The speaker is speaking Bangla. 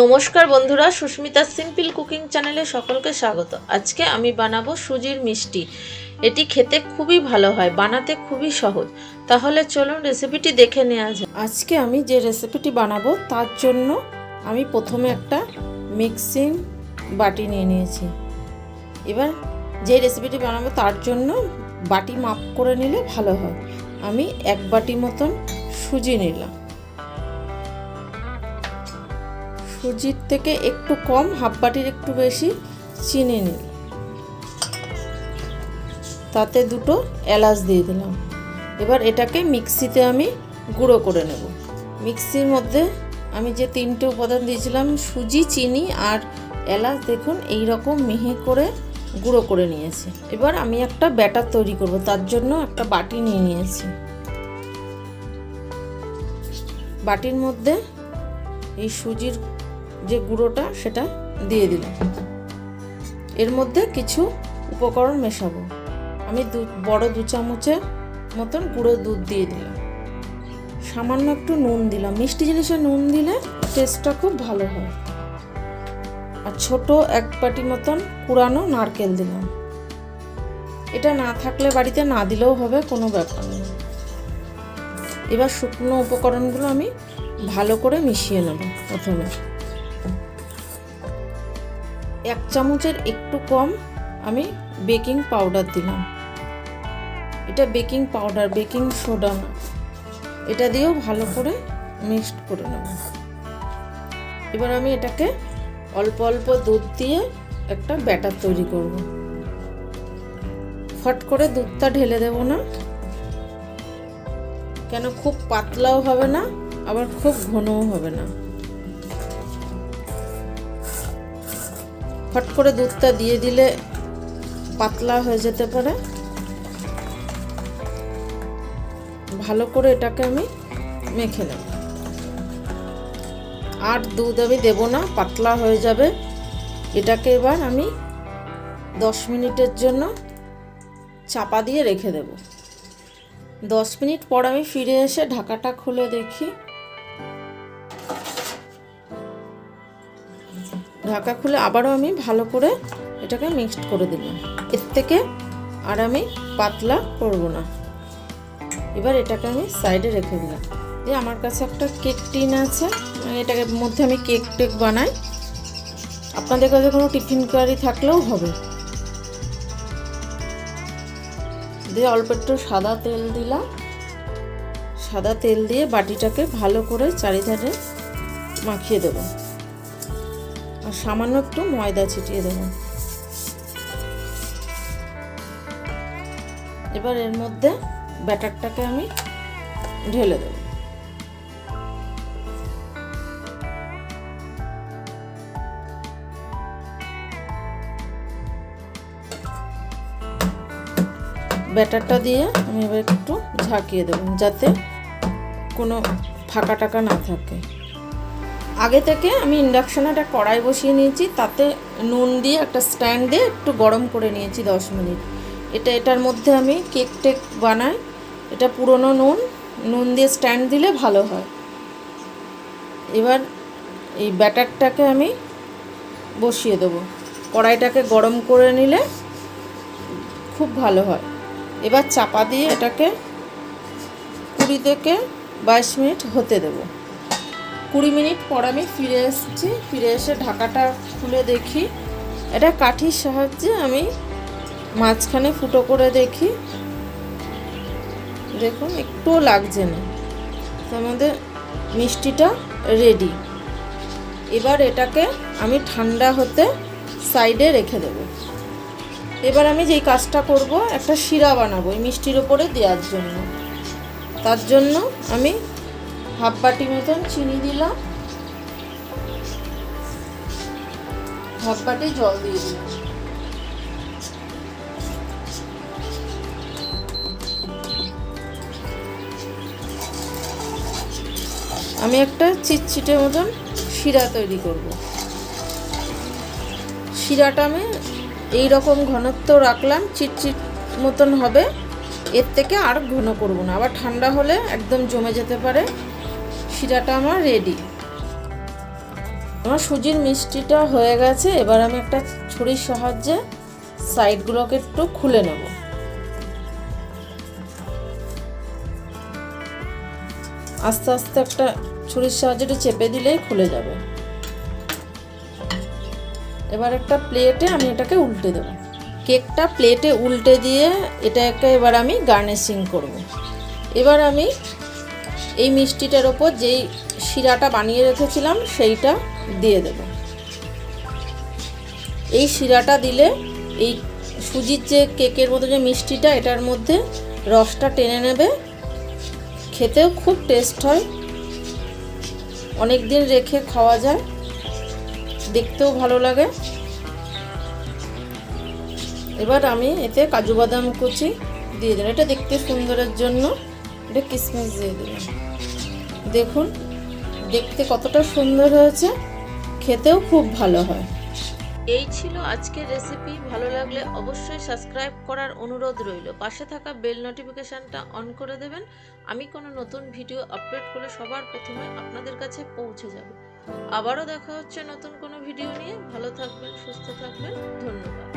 নমস্কার বন্ধুরা, সুস্মিতা সিম্পল কুকিং চ্যানেলে সকলকে স্বাগত। আজকে আমি বানাবো সুজির মিষ্টি। এটি খেতে খুবই ভালো হয়, বানাতে খুবই সহজ। তাহলে চলুন রেসিপিটি দেখে নেওয়া যাক। আজকে আমি যে রেসিপিটি বানাবো, তার জন্য আমি প্রথমে একটা মিক্সিং বাটি নিয়ে নিয়েছি। এবার যে রেসিপিটি বানাবো, তার জন্য বাটি মাপ করে নিলে ভালো হয়। আমি এক বাটি মতন সুজি নিলাম। সুজির থেকে একটু কম হাফ বাটির একটু বেশি, চিনি নিল তাতে দুটো এলাচ দিয়ে দিলাম। এবার এটাকে মিক্সিতে আমি গুঁড়ো করে নেব। মিক্সির মধ্যে আমি যে তিনটে উপাদান দিয়েছিলাম, সুজি, চিনি আর এলাচ, দেখুন এই রকম মিহি করে গুঁড়ো করে নিয়েছি। এবার আমি একটা ব্যাটার তৈরি করব, তার জন্য একটা বাটি নিয়ে নিয়েছি। বাটির মধ্যে এই সুজির যে গুঁড়োটা সেটা দিয়ে দিলাম। এর মধ্যে কিছু উপকরণ মেশাবো। আমি দু, বড় দু চামচের মতন গুঁড়ো দুধ দিয়ে দিলাম। সামান্য একটু নুন দিলাম। মিষ্টি জিনিসে নুন দিলে টেস্টটা খুব ভালো হয়। আর ছোট এক বাটি মতন কুড়ানো নারকেল দিলাম। এটা না থাকলে বাড়িতে না দিলেও হবে, কোনো ব্যাপার নেই। এবার শুকনো উপকরণগুলো আমি ভালো করে মিশিয়ে নেব প্রথমে। এক চামচের একটু কম আমি বেকিং পাউডার দিলাম। এটা বেকিং পাউডার, বেকিং সোডা না। এটা দিয়েও ভালো করে মিক্সড করে নেব। এবার আমি এটাকে অল্প অল্প দুধ দিয়ে একটা ব্যাটার তৈরি করব। ফট করে দুধটা ঢেলে দেব না। কেন খুব পাতলাও হবে না, আবার খুব ঘনও হবে না। ফট করে দুধটা দিয়ে দিলে পাতলা হয়ে যেতে পারে। ভালো করে এটাকে আমি মেখে নেব। আর দুধ আমি দেব না, পাতলা হয়ে যাবে। এটাকে এবার আমি দশ মিনিটের জন্য চাপা দিয়ে রেখে দেব। দশ মিনিট পর আমি ফিরে এসে ঢাকাটা খুলে দেখি। ঢাকা খুলে আবারও আমি ভালো করে এটাকে মিক্সড করে দিলাম। এর থেকে আর আমি পাতলা করব না। এবার এটাকে আমি সাইডে রেখে দিলাম। যে আমার কাছে একটা কেক টিন আছে। এটাকে মধ্যে আমি কেক টেক বানাই। আপনাদের কাছে কোনো টিফিন কারি থাকলেও হবে। দিয়ে অল্প একটু সাদা তেল দিলাম। সাদা তেল দিয়ে বাটিটাকে ভালো করে চারিধারে মাখিয়ে দেবো। আর সামান্য একটু ময়দা ছিটিয়ে দেব। এবার এর মধ্যে ব্যাটারটাকে আমি ঢেলে দেব। ব্যাটারটা দিয়ে আমি এবার একটু ঝাঁকিয়ে দেবো যাতে কোনো ফাঁকা টাকা না থাকে। আগে থেকে আমি ইন্ডাকশানে একটা কড়াই বসিয়ে নিয়েছি, তাতে নুন দিয়ে একটা স্ট্যান্ড দিয়ে একটু গরম করে নিয়েছি দশ মিনিট। এটা, এটার মধ্যে আমি কেক টেক বানাই, এটা পুরনো নুন নুন দিয়ে স্ট্যান্ড দিলে ভালো হয়। এবার এই ব্যাটারটাকে আমি বসিয়ে দেবো। কড়াইটাকে গরম করে নিলে খুব ভালো হয়। এবার চাপা দিয়ে এটাকে কুড়ি থেকে বাইশ মিনিট হতে দেবো। কুড়ি মিনিট পর আমি ফিরে এসেছি। ফিরে এসে ঢাকাটা খুলে দেখি। এটা কাঠির সাহায্যে আমি মাঝখানে ফুটো করে দেখি। দেখুন, একটুও লাগছে না। আমাদের মিষ্টিটা রেডি এবার এটাকে আমি ঠান্ডা হতে সাইডে রেখে দেব। এবার আমি যেই কাজটা করব, একটা শিরা বানাবো এই মিষ্টির ওপরে দেওয়ার জন্য। তার জন্য আমি হাফ বাটি মতন চিনি দিলাম। হাফ বাটি জল দিয়ে দিলাম। আমি একটা চিটচিটে মতন শিরা তৈরি করব। শিরাটা আমি এই রকম ঘনত্ব রাখলাম, চিটচিট মতন হবে। এর থেকে আর ঘন করব না। আবার ঠান্ডা হলে একদম জমে যেতে পারে। শিরাটা আমার রেডি আমার সুজির মিষ্টিটা হয়ে গেছে, এবার আমি একটা ছুরির সাহায্যে সাইডগুলোকে একটু খুলে নেব। আস্তে আস্তে একটা ছুরির সাহায্যে একটু চেপে দিলেই খুলে যাবে। এবার একটা প্লেটে আমি এটাকে উল্টে দেব। কেকটা প্লেটে উল্টে দিয়ে এটাকে এবার আমি গার্নিশিং করব। এবার আমি এই মিষ্টিটার ওপর যেই শিরাটা বানিয়ে রেখেছিলাম, সেইটা দিয়ে দেব। এই শিরাটা দিলে এই সুজির যে কেকের মতো যে মিষ্টিটা, এটার মধ্যে রসটা টেনে নেবে। খেতেও খুব টেস্ট হয়। অনেক দিন রেখে খাওয়া যায়। দেখতেও ভালো লাগে। এবার আমি এতে কাজু বাদাম কুচি দিয়ে দিলাম এটা দেখতে সুন্দরের জন্য। এটা কিসমিস দিয়ে দিলাম। দেখুন, দেখতে কতটা সুন্দর হয়েছে, খেতেও খুব ভালো হয়। এই ছিল আজকের রেসিপি ভালো লাগলে অবশ্যই সাবস্ক্রাইব করার অনুরোধ রইল। পাশে থাকা বেল নোটিফিকেশানটা অন করে দেবেন। আমি কোনো নতুন ভিডিও আপলোড করলে সবার প্রথমে আপনাদের কাছে পৌঁছে যাবে। আবারও দেখা হচ্ছে নতুন কোনো ভিডিও নিয়ে। ভালো থাকবেন, সুস্থ থাকবেন। ধন্যবাদ।